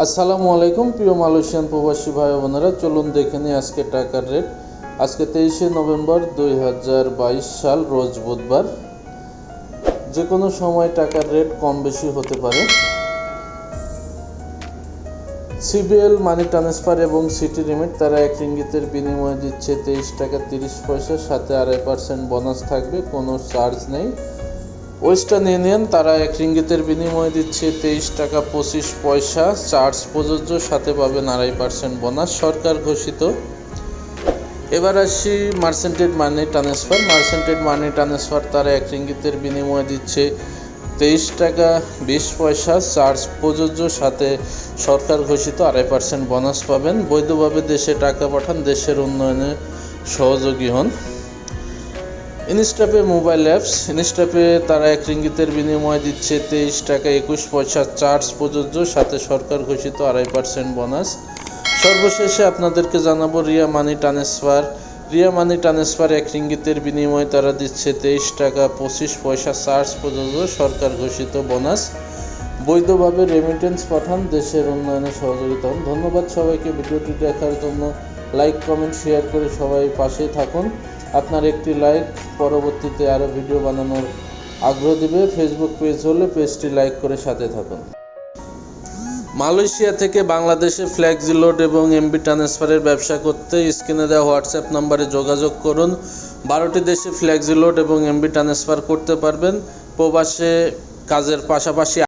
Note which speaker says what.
Speaker 1: আসসালামু আলাইকুম, প্রিয় মালয়েশিয়ান প্রবাসী ভাই বোনেরা। চলুন দেখে নিই আজকে টাকার রেট। আজকে তেইশে নভেম্বর দুই হাজার বাইশ সাল, রোজ বুধবার। যে কোনো সময় টাকার রেট কম বেশি হতে পারে। সিবিএল, মানি ট্রান্সফার এবং সিটি লিমিট, তারা এক রিঙ্গিতের বিনিময়ে দিচ্ছে তেইশ টাকা তিরিশ পয়সা। সাথে আড়াই পার্সেন্ট বোনাস থাকবে, কোনো চার্জ নেই। ওয়েস্টার্ন ইউনিয়ন, তারা এক রিঙ্গিতের বিনিময়ে দিচ্ছে তেইশ টাকা পঁচিশ পয়সা। চার্জ প্রযোজ্য, সাথে পাবেন আড়াই পার্সেন্ট বোনাস। সরকার ঘোষিত। এবার আসি মার্সেন্টেড মানি ট্রান্সফার। মার্সেন্টেড মানি ট্রান্সফার, তারা এক রিঙ্গিতের বিনিময়ে দিচ্ছে তেইশ টাকা বিশ পয়সা। চার্জ প্রযোজ্য, সাথে সরকার ঘোষিত আড়াই পার্সেন্ট বোনাস পাবেন। বৈধভাবে দেশে টাকা পাঠান, দেশের উন্নয়নে সহযোগী হন। ইনস্টাপে মোবাইল অ্যাপস ইনস্টাপে তারা এক রিঙ্গিতের বিনিময়ে দিচ্ছে তেইশ টাকা একুশ পয়সা চার্জ প্রযোজ্য, সাথে সরকার ঘোষিত আড়াই পার্সেন্ট বোনাস সর্বশেষে আপনাদেরকে জানাব Ria money transfer Ria money transfer এক রিঙ্গিতের বিনিময়ে তারা দিচ্ছে তেইশ টাকা পঁচিশ পয়সা চার্জ প্রযোজ্য, সরকার ঘোষিত বোনাস বৈধভাবে রেমিটেন্স পাঠান, দেশের উন্নয়নে সহযোগিতা হন। ধন্যবাদ সবাইকে, ভিডিওটি দেখার জন্য লাইক কমেন্ট শেয়ার করে সবাই পাশে থাকুন। আপনার একটি লাইক, পরবর্তীতে আরও ভিডিও বানানোর আগ্রহ দিবে। ফেসবুক পেজ হলে পেজটি লাইক করে সাথে থাকুন। মালয়েশিয়া থেকে বাংলাদেশে ফ্ল্যাক্সি লোড এবং এমবি ট্রান্সফারের ব্যবসা করতে স্ক্রিনে দেওয়া হোয়াটসঅ্যাপ নম্বরে যোগাযোগ করুন। বারোটি দেশে ফ্ল্যাক্সি লোড এবং এমবি ট্রান্সফার করতে পারবেন। প্রবাসে কাজের পাশাপাশি